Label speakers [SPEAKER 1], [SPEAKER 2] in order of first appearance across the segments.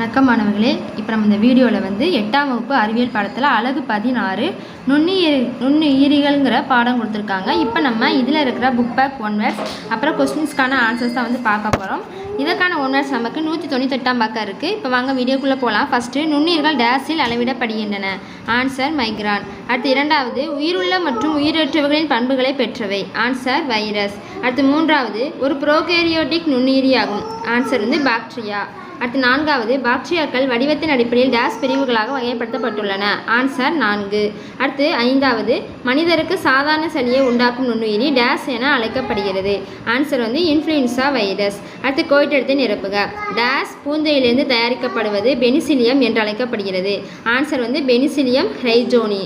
[SPEAKER 1] வணக்கம் மாணவர்களே. இப்போ நம்ம இந்த வீடியோவில் வந்து எட்டாம் வகுப்பு அறிவியல் பாடத்தில் அழகு பதினாறு நுண்ணுயிரி நுண்ணுயிரிகள்ங்கிற பாடம் கொடுத்துருக்காங்க. இப்போ நம்ம இதில் இருக்கிற புக் பேக் ஒன் வேர்ஸ் அப்புறம் கொஸ்டின்ஸ்க்கான ஆன்சர்ஸ் தான் வந்து பார்க்க போகிறோம் இதற்கான ஒன் வேர்ஸ் நமக்கு நூற்றி தொண்ணூத்தெட்டாம் பக்கம் இருக்குது இப்போ வாங்க வீடியோக்குள்ளே போகலாம் ஃபஸ்ட்டு நுண்ணுயிர்கள் டேஸில் அளவிடப்படுகின்றன. ஆன்சர் மைக்ரான் அடுத்து இரண்டாவது உயிருள்ள மற்றும் உயிரற்றவர்களின் பண்புகளை பெற்றவை. ஆன்சர் வைரஸ் அடுத்து மூன்றாவது ஒரு ப்ரோகேரியோட்டிக் நுண்ணுயிரியாகும் ஆன்சர் வந்து பாக்டீரியா அடுத்து நான்காவது பாக்டீரியாக்கள் வடிவத்தின் அடிப்படையில் டேஸ் பிரிவுகளாக வகைப்படுத்தப்பட்டுள்ளன. ஆன்சர் நான்கு. அடுத்து ஐந்தாவது மனிதருக்கு சாதாரண சளியை உண்டாக்கும் நுண்ணுயிரி டேஸ் என அழைக்கப்படுகிறது. ஆன்சர் வந்து இன்ஃப்ளூயன்சா வைரஸ். அடுத்து கோயிட்டெடுத்து நிரப்புக. டேஸ் பூந்தையிலிருந்து தயாரிக்கப்படுவது பெனிசிலியம் என்று அழைக்கப்படுகிறது. ஆன்சர் வந்து பெனிசிலியம் ஹைஜோனி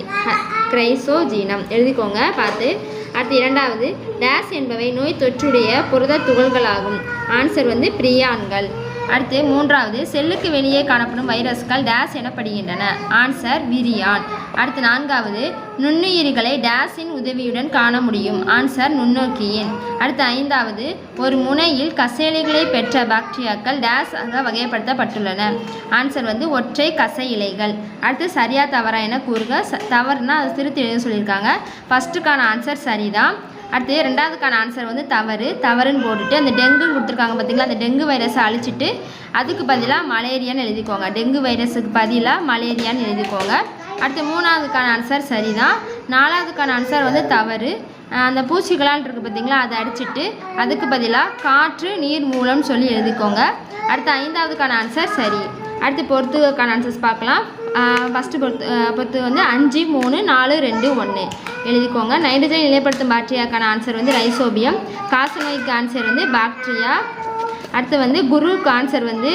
[SPEAKER 1] கிரைசோஜீனம். எழுதிக்கோங்க பார்த்து. அடுத்து இரண்டாவது டேஸ் என்பவை நோய் தொற்றுடைய புரத துகள்களாகும். ஆன்சர் வந்து பிரியான்கள். அடுத்து மூன்றாவது செல்லுக்கு வெளியே காணப்படும் வைரஸ்கள் டேஸ் எனப்படுகின்றன. ஆன்சர் விரியான். அடுத்து நான்காவது நுண்ணுயிரிகளை டேஸின் உதவியுடன் காண முடியும். ஆன்சர் நுண்ணோக்கியின். அடுத்து ஐந்தாவது ஒரு முனையில் கசையிலைகளை பெற்ற பாக்டீரியாக்கள் டேஸ் ஆக வகைப்படுத்தப்பட்டுள்ளன. ஆன்சர் வந்து ஒற்றை கசை இலைகள். அடுத்து சரியா தவறா என கூறுக. ச- தவறுனா அது திருத்தி எழுத சொல்லியிருக்காங்க. ஃபஸ்ட்டுக்கான ஆன்சர் சரிதான். அடுத்து ரெண்டாவதுக்கான ஆன்சர் வந்து தவறு. தவறுன்னு போட்டுட்டு அந்த டெங்குன்னு கொடுத்துருக்காங்க பார்த்தீங்களா அந்த டெங்கு வைரஸை அழிச்சிட்டு அதுக்கு பதிலாக மலேரியான்னு எழுதிக்கோங்க. டெங்கு வைரஸுக்கு பதிலாக மலேரியான்னு எழுதிக்கோங்க. அடுத்து மூணாவதுக்கான ஆன்சர் சரிதான். நாலாவதுக்கான ஆன்சர் வந்து தவறு. அந்த பூச்சிகளால் இருக்குது பார்த்தீங்களா அதை அடிச்சிட்டு அதுக்கு பதிலாக காற்று நீர் மூலம்னு சொல்லி எழுதிக்கோங்க. அடுத்து ஐந்தாவதுக்கான ஆன்சர் சரி. அடுத்து பொறுத்துக்கான ஆன்சர்ஸ் பார்க்கலாம். ஃபஸ்ட்டு பொறுத்து பொறுத்து வந்து அஞ்சு மூணு நாலு ரெண்டு ஒன்று எழுதிக்கோங்க. நைட்ரஜன் நிலைப்படுத்தும் பாக்டீரியாக்கான ஆன்சர் வந்து ரைசோபியம். காசநோய்க்கு ஆன்சர் வந்து பாக்டீரியா. அடுத்து வந்து குருவுக்கு ஆன்சர் வந்து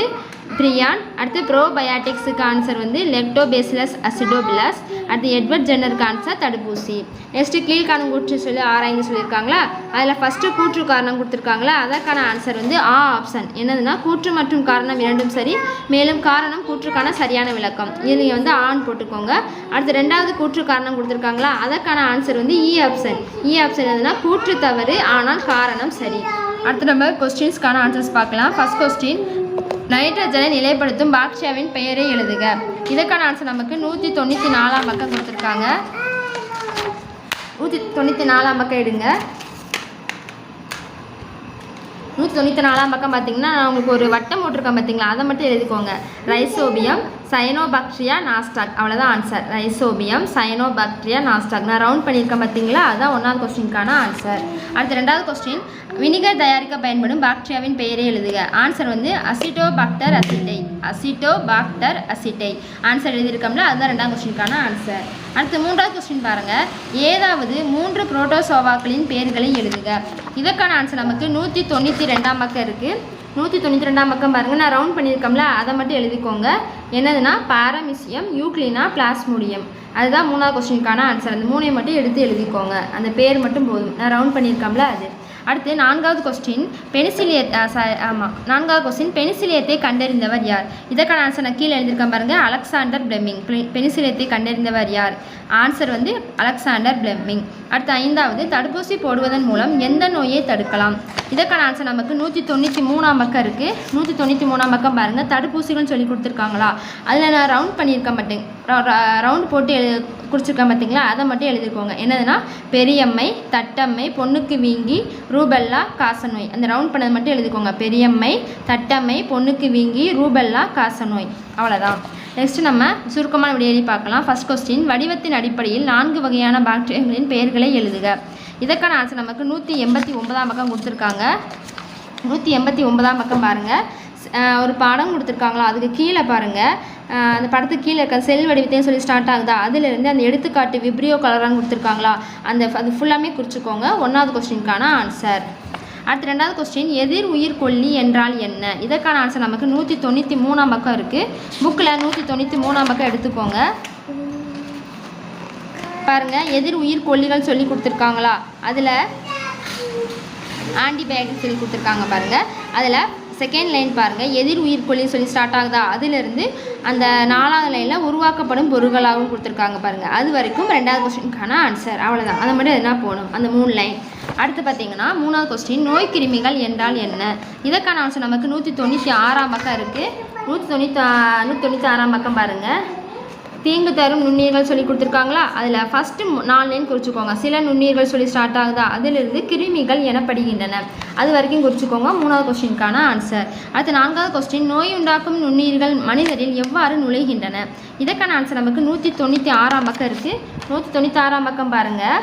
[SPEAKER 1] பிரியான் அடுத்து ப்ரோபயாட்டிக்ஸுக்கு ஆன்சர் வந்து லெப்டோபேசிலஸ் அசிடோபிலஸ் அடுத்து எட்வர்ட் ஜென்னருக்கு ஆன்சர் தடுப்பூசி. நெக்ஸ்ட்டு கீழ்காணும் கூற்று சொல்லி ஆராய்ந்து சொல்லியிருக்காங்களா? அதில் ஃபஸ்ட்டு கூற்று காரணம் கொடுத்துருக்காங்களா? அதற்கான ஆன்சர் வந்து ஆ ஆப்ஷன் என்னதுன்னா கூற்று மற்றும் காரணம் இரண்டும் சரி மேலும் காரணம் கூற்றுக்கான சரியான விளக்கம். இது நீங்கள் வந்து ஆன் போட்டுக்கோங்க. அடுத்து ரெண்டாவது கூற்று காரணம் கொடுத்துருக்காங்களா? அதற்கான ஆன்சர் வந்து இ ஆப்ஷன் இ ஆப்ஷன் எதுனா கூற்று தவறு ஆனால் காரணம் சரி. அடுத்து நம்ம கொஸ்டின்ஸ்க்கான ஆன்சர்ஸ் பார்க்கலாம். ஃபஸ்ட் கொஸ்டின் நைட்ரஜனை நிலைப்படுத்தும் பாக்ஷாவின் பெயரை எழுதுக. இதற்கான ஆன்சர் நமக்கு நூற்றி தொண்ணூற்றி நாலாம் பக்கம் கொடுத்துருக்காங்க. நூற்றி தொண்ணூற்றி நாலாம் பக்கம் எடுங்க. இரநூத்தி தொண்ணூற்றி நாலாம் பக்கம் பார்த்தீங்கன்னா நான் உங்களுக்கு ஒரு வட்டம் போட்டிருக்கேன் பார்த்தீங்களா அதை மட்டும் எழுதிக்கோங்க. Rhizobium cyanobacteria nostoc. அவ்வளோதான் ஆன்சர் ரைசோபியம் சயனோபாக்டீரியா நாஸ்டாக். நான் ரவுண்ட் பண்ணியிருக்கேன் பார்த்தீங்களா அதுதான் ஒன்றாவது கொஸ்டினுக்கான ஆன்சர் அடுத்து ரெண்டாவது கொஸ்டின் வினிகர் தயாரிக்க பயன்படும் பாக்டீரியாவின் பெயரை எழுதுக. ஆன்சர் வந்து acetobacter aceti. Acetobacter aceti. Answer எழுதியிருக்கோம்ல அதுதான் ரெண்டாவது கொஸ்டினுக்கான ஆன்சர் அடுத்து மூன்றாவது கொஸ்டின் பாருங்கள் ஏதாவது மூன்று புரோட்டோசோவாக்களின் பெயர்களை எழுதுக. இதற்கான ஆன்சர் நமக்கு நூற்றி தொண்ணூற்றி ரெண்டாம் பக்கம் இருக்குது நூற்றி தொண்ணூற்றி ரெண்டாம் பக்கம் பாருங்கள் நான் ரவுண்ட் பண்ணியிருக்கோம்ல அதை மட்டும் எழுதிக்கோங்க. என்னதுன்னா பாரமிசியம் யூக்ளினா பிளாஸ்மோடியம் அதுதான் மூணாவது கொஸ்டினுக்கான ஆன்சர் அந்த மூணையும் மட்டும் எடுத்து எழுதிக்கோங்க. அந்த பேர் மட்டும் போதும். நான் ரவுண்ட் பண்ணியிருக்கோம்ல அது. அடுத்து நான்காவது கொஸ்டின் பெனிசிலிய ஆமாம் நான்காவது கொஸ்டின் பெனிசிலியத்தை கண்டறிந்தவர் யார்? இதற்கான ஆன்சர் நான் கீழே எழுதியிருக்கேன் பாருங்க அலெக்சாண்டர் பிளெமிங். பெனிசிலியத்தை கண்டறிந்தவர் யார்? ஆன்சர் வந்து அலெக்சாண்டர் பிளெமிங். அடுத்து ஐந்தாவது தடுப்பூசி போடுவதன் மூலம் எந்த நோயை தடுக்கலாம்? இதற்கான ஆன்சர் நமக்கு நூற்றி தொண்ணூற்றி மூணாம் பக்கம் இருக்குது நூற்றி தொண்ணூற்றி மூணாம் பக்கம் பாருங்கள் தடுப்பூசிகள்னு சொல்லி கொடுத்துருக்காங்களா? அதில் நான் ரவுண்ட் பண்ணியிருக்க மாட்டேன். ரவுண்ட் போட்டு எழு குறிச்சிருக்கேன் பார்த்தீங்களா அதை மட்டும் எழுதிக்கோங்க. என்னதுன்னா பெரியம்மை தட்டம்மை பொண்ணுக்கு வீங்கி ரூபெல்லா காசநோய். அந்த ரவுண்ட் பண்ணது மட்டும் எழுதிக்கோங்க. பெரியம்மை தட்டம்மை பொண்ணுக்கு வீங்கி ரூபெல்லா காசநோய். அவ்வளோதான் நெக்ஸ்ட் நம்ம சுருக்கமான விடையெழி பார்க்கலாம். ஃபர்ஸ்ட் கொஸ்டின் வடிவத்தின் அடிப்படையில் நான்கு வகையான பாக்டீரியாக்களின் பெயர்களை எழுதுக. இதற்கான ஆன்சர் நமக்கு நூற்றி எண்பத்தி ஒன்பதாம் பக்கம் கொடுத்துருக்காங்க. நூற்றி எண்பத்தி ஒன்பதாம் பக்கம் பாருங்கள் ஒரு படம் கொடுத்துருக்காங்களா? அதுக்கு கீழே பாருங்கள் அந்த படத்துக்கு கீழே இருக்க செல் வடிவத்தையும் சொல்லி ஸ்டார்ட் ஆகுதா? அதிலிருந்து அந்த எடுத்துக்காட்டு விப்ரியோ கலரான்னு கொடுத்துருக்காங்களா? அந்த அது ஃபுல்லாமே குறிச்சிக்கோங்க. ஒன்றாவது கொஸ்டினுக்கான ஆன்சர் அடுத்து ரெண்டாவது கொஸ்டின் எதிர் உயிர் கொல்லி என்றால் என்ன? இதற்கான ஆன்சர் நமக்கு நூற்றி தொண்ணூற்றி மூணாம் பக்கம் இருக்குது புக்கில் நூற்றி தொண்ணூற்றி மூணாம் பக்கம் எடுத்துக்கோங்க. பாருங்கள் எதிர் உயிர் கொல்லிகள் சொல்லி கொடுத்துருக்காங்களா? அதில் ஆன்டிபயோட்டிக் சொல்லி கொடுத்துருக்காங்க பாருங்கள் அதில் செகண்ட் லைன் பாருங்கள் எதிர் உயிர்கொல்லின்னு சொல்லி ஸ்டார்ட் ஆகுதா? அதிலிருந்து அந்த நாலாவது லைனில் உருவாக்கப்படும் பொருட்களாகவும் கொடுத்துருக்காங்க பாருங்கள் அது வரைக்கும் ரெண்டாவது கொஸ்டினுக்கான ஆன்சர் அவ்வளோதான் அது மட்டும் எதுனா போகணும். அந்த மூணு லைன் அடுத்து பார்த்தீங்கன்னா மூணாவது கொஸ்டின் நோய் கிருமிகள் என்றால் என்ன? இதற்கான ஆன்சர் நமக்கு நூற்றி தொண்ணூற்றி ஆறாம் பக்கம் இருக்குது நூற்றி தொண்ணூற்றி நூற்றி தொண்ணூற்றி ஆறாம் பக்கம் பாருங்கள் தீங்கு தரும் நுண்ணுயிர்கள் சொல்லி கொடுத்துருக்காங்களா? அதில் ஃபஸ்ட்டு நாலு லைன் குறிச்சிக்கோங்க. சில நுண்ணுயிர்கள் சொல்லி ஸ்டார்ட் ஆகுதா? அதிலிருந்து கிருமிகள் எனப்படுகின்றன. அது வரைக்கும் குறிச்சிக்கோங்க. மூணாவது கொஸ்டினுக்கான ஆன்சர் அடுத்து நான்காவது கொஸ்டின் நோய் உண்டாக்கும் நுண்ணுயிர்கள் மனிதரில் எவ்வாறு நுழைகின்றன? இதற்கான ஆன்சர் நமக்கு நூற்றி தொண்ணூற்றி ஆறாம் பக்கம் இருக்குது நூற்றி தொண்ணூற்றி ஆறாம் பக்கம் பாருங்கள்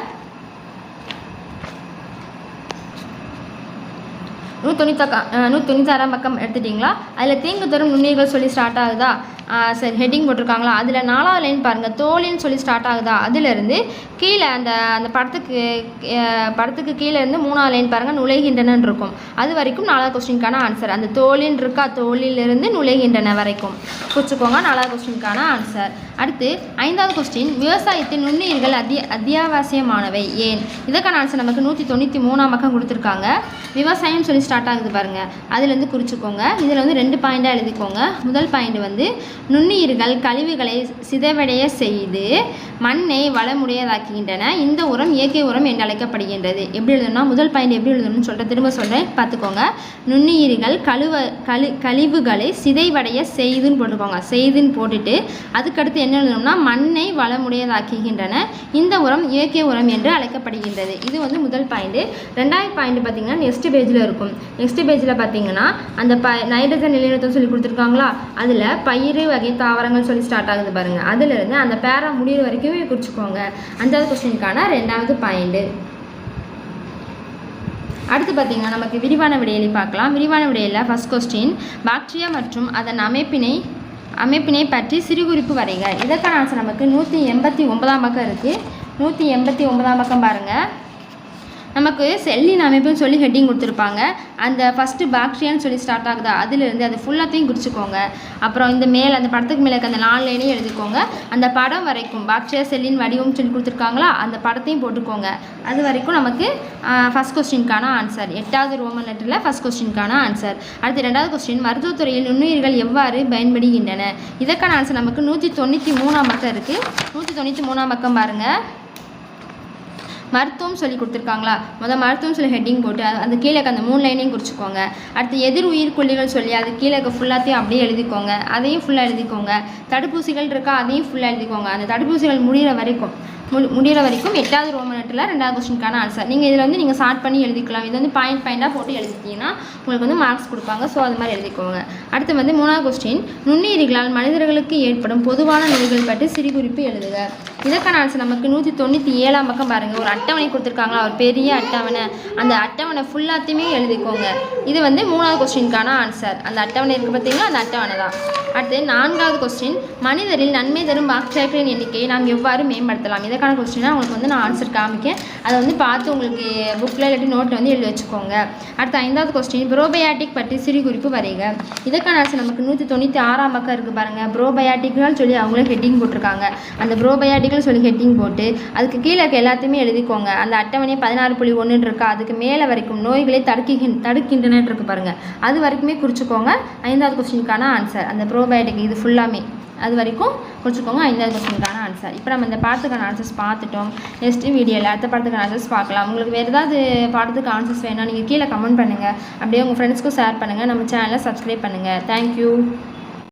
[SPEAKER 1] நூற்றி தொண்ணூத்தக்கா நூற்றி பக்கம் எடுத்துட்டிங்களா? அதில் தீங்கு தரும் நுண்ணுயிர்கள் சொல்லி ஸ்டார்ட் ஆகுதா? சரி ஹெட்டிங் போட்டிருக்காங்களா? அதில் நாலாவது லைன் பாருங்கள் தோலின்னு சொல்லி ஸ்டார்ட் ஆகுதா? அதிலிருந்து கீழே அந்த அந்த படத்துக்கு படத்துக்கு கீழே இருந்து மூணாவது லைன் பாருங்கள் நுழைகின்றன இருக்கும் அது வரைக்கும் நாலாவது கொஸ்டினுக்கான ஆன்சர் அந்த தோலின் இருக்கா தோலிலிருந்து நுழைகின்றன வரைக்கும். குச்சிக்கோங்க நாலாவது கொஸ்டினுக்கான ஆன்சர் அடுத்து ஐந்தாவது கொஸ்டின் விவசாயத்தின் நுண்ணுயிர்கள் அத்திய அத்தியாவசியமானவை ஏன்? இதற்கான ஆன்சர் நமக்கு நூற்றி தொண்ணூற்றி மூணாம் பக்கம் கொடுத்துருக்காங்க. விவசாயம் சொல்லி ஸ்டார்ட் ஆகுது பாருங்க. அதுலேருந்து குறிச்சிக்கோங்க. இதில் வந்து ரெண்டு பாயிண்ட்டாக எழுதிக்கோங்க. முதல் பாயிண்ட் வந்து நுண்ணுயிர்கள் கழிவுகளை சிதைவடைய செய்து மண்ணை வளமுடையதாக்குகின்றன. இந்த உரம் இயற்கை உரம் என்று அழைக்கப்படுகின்றது. எப்படி எழுதணும்னா முதல் பாயிண்ட் எப்படி எழுதணும்னு சொல்கிறேன் திரும்ப சொல்கிறேன் பார்த்துக்கோங்க. நுண்ணுயிர்கள் கழுவ கழி கழிவுகளை சிதைவடைய செய்துன்னு போட்டுக்கோங்க செய்துன்னு போட்டுட்டு அதுக்கடுத்து என்ன எழுதணும்னா மண்ணை வளமுடையதாக்குகின்றன. இந்த உரம் இயற்கை உரம் என்று அழைக்கப்படுகின்றது. இது வந்து முதல் பாயிண்ட்டு ரெண்டாவது பாயிண்ட் பார்த்தீங்கன்னா நெக்ஸ்ட் பேஜில் இருக்கும். நெக்ஸ்ட் பேஜில் பார்த்தீங்கன்னா அந்த ப நைட்ரஜன் நிலைநிறுத்தம் சொல்லி கொடுத்துருக்காங்களா? அதில் பயிறு வகை தாவரங்கள் சொல்லி ஸ்டார்ட் ஆகுது பாருங்கள் அதிலிருந்து அந்த பேரா முடிகிற வரைக்கும் குறிச்சிக்கோங்க. அஞ்சாவது கொஸ்டினுக்கான ரெண்டாவது பாயிண்ட் அடுத்து பார்த்தீங்கன்னா நமக்கு விரிவான விடையிலை பார்க்கலாம். விரிவான விடையில் ஃபர்ஸ்ட் கொஸ்டின் பாக்டீரியா மற்றும் அதன் அமைப்பினை அமைப்பினை பற்றி சிறுகுறிப்பு வரைக. இதற்கான ஆன்சர் நமக்கு நூற்றி எண்பத்தி ஒன்பதாம் பக்கம் இருக்குது நூற்றி எண்பத்தி ஒன்பதாம் பக்கம் பாருங்கள் நமக்கு செல்லின் அமைப்புன்னு சொல்லி ஹெட்டிங் கொடுத்துருப்பாங்க. அந்த ஃபஸ்ட்டு பாக்டீரியான்னு சொல்லி ஸ்டார்ட் ஆகுதா. அதுலேருந்து அது ஃபுல்லாத்தையும் குறிச்சிக்கோங்க அப்புறம் இந்த மேலே அந்த படத்துக்கு மேலே இருக்க அந்த நாலு லைனையும் எழுதிக்கோங்க. அந்த படம் வரைக்கும் பாக்டீரியா செல்லின் வடிவம் சொல்லி கொடுத்துருக்காங்களா அந்த படத்தையும் போட்டுக்கோங்க. அது வரைக்கும் நமக்கு ஃபஸ்ட் கொஸ்டினுக்கான ஆன்சர் எட்டாவது ரோமன் லெட்டரில் ஃபஸ்ட் கொஸ்டினுக்கான ஆன்சர் அடுத்து ரெண்டாவது கொஸ்டின் மருத்துவத்துறையில் நுண்ணுயிர்கள் எவ்வாறு பயன்படுகின்றன? இதற்கான ஆன்சர் நமக்கு நூற்றி தொண்ணூற்றி மூணாம் பக்கம் இருக்குது நூற்றி தொண்ணூற்றி மூணாம் பக்கம் பாருங்கள் மருத்துவம் சொல்லி கொடுத்துருக்காங்களா? முதல் மருத்துவம் சொல்லி ஹெட்டிங் போட்டு அது- அந்த கீழே அந்த மூணு லைனையும் குறிச்சிக்கோங்க. அடுத்து எதிர் உயிர்கொல்லிகள் சொல்லி அது கீழே இருக்க ஃபுல்லாத்தையும் அப்படியே எழுதிக்கோங்க. அதையும் ஃபுல்லாக எழுதிக்கோங்க. தடுப்பூசிகள் இருக்கா அதையும் ஃபுல்லாக எழுதிக்கோங்க. அந்த தடுப்பூசிகள் முடிகிற வரைக்கும் முடி முடிகிற வரைக்கும் எட்டாவது ரோமனட்டில் ரெண்டாவது கொஸ்டினுக்கான ஆன்சர் நீங்கள் இதில் வந்து நீங்கள் ஸ்டார்ட் பண்ணி எழுதிக்கலாம். இது வந்து பாயிண்ட் பாயிண்டாக போட்டு எழுதிட்டீங்கன்னா உங்களுக்கு வந்து மார்க்ஸ் கொடுப்பாங்க. ஸோ அது மாதிரி எழுதிக்கோங்க. அடுத்து வந்து மூணாவது கொஸ்டின் நுண்ணுயிரிகளால் மனிதர்களுக்கு ஏற்படும் பொதுவான நோய்கள் பற்றி சிறுகுறிப்பு எழுதுக. இதற்கான ஆன்சர் நமக்கு நூற்றி தொண்ணூற்றி ஏழாம் பக்கம் பாருங்கள் ஒரு அட்டவணை கொடுத்துருக்காங்களா? ஒரு பெரிய அட்டவணை. அந்த அட்டவணை ஃபுல்லாத்தையுமே எழுதிக்கோங்க. இது வந்து மூணாவது கொஸ்டினுக்கான ஆன்சர் அந்த அட்டவணை இருக்குது பார்த்தீங்களா? அந்த அட்டவணை தான். அடுத்து நான்காவது கொஸ்டின் மனிதரில் நன்மை தரும் பாக்டீரியாக்களின் எண்ணிக்கையை நாம் எவ்வாறு மேம்படுத்தலாம்? இதற்கான கொஸ்டினாக உங்களுக்கு வந்து நான் ஆன்சர் காமிக்கேன். அதை வந்து பார்த்து உங்களுக்கு புக்கில் இல்லாட்டி நோட்டில் வந்து எழுதி வச்சுக்கோங்க. அடுத்து ஐந்தாவது கொஸ்டின் ப்ரோபயாட்டிக் பற்றி சிறு குறிப்பு வரைக. இதற்கான ஆன்சர் நமக்கு நூற்றி தொண்ணூற்றி ஆறாம் பக்கம் இருக்குது பாருங்கள் ப்ரோபயாட்டிக்னால் சொல்லி அவங்களே ஹெட்டிங் போட்டிருக்காங்க. அந்த ப்ரோபயாட்டிக்கள் சொல்லி ஹெட்டிங் போட்டு அதுக்கு கீழே இருக்க எல்லாத்தையுமே எழுதிக்கோங்க. அந்த அட்டவணை பதினாறு புள்ளி ஒன்றுன்னு இருக்கா அதுக்கு மேலே வரைக்கும் நோய்களை தடுக்கின் தடுக்கின்றன இருக்கு பாருங்கள் அது வரைக்குமே குறிச்சிக்கோங்க. ஐந்தாவது கொஸ்டினுக்கான ஆன்சர் அந்த ப்ரோபயோட்டிக் இது ஃபுல்லாமே அது வரைக்கும் குறிச்சிக்கோங்க. ஐந்தாவது கொஸ்டினுக்கான ஆன்சர் இப்போ நம்ம இந்த பாடத்துக்கான ஆன்சர்ஸ் பார்த்துட்டோம். நெக்ஸ்ட் வீடியோவில் அடுத்த பாடத்துக்கான ஆன்சர்ஸ் பார்க்கலாம். உங்களுக்கு வேறு ஏதாவது பாடத்துக்கு ஆன்சர்ஸ் வேணால் நீங்கள் கீழே கமெண்ட் பண்ணுங்கள் அப்படியே உங்கள் ஃப்ரெண்ட்ஸ்க்கும் ஷேர் பண்ணுங்கள் நம்ம சேனலை சப்ஸ்கிரைப் பண்ணுங்கள் தேங்க்யூ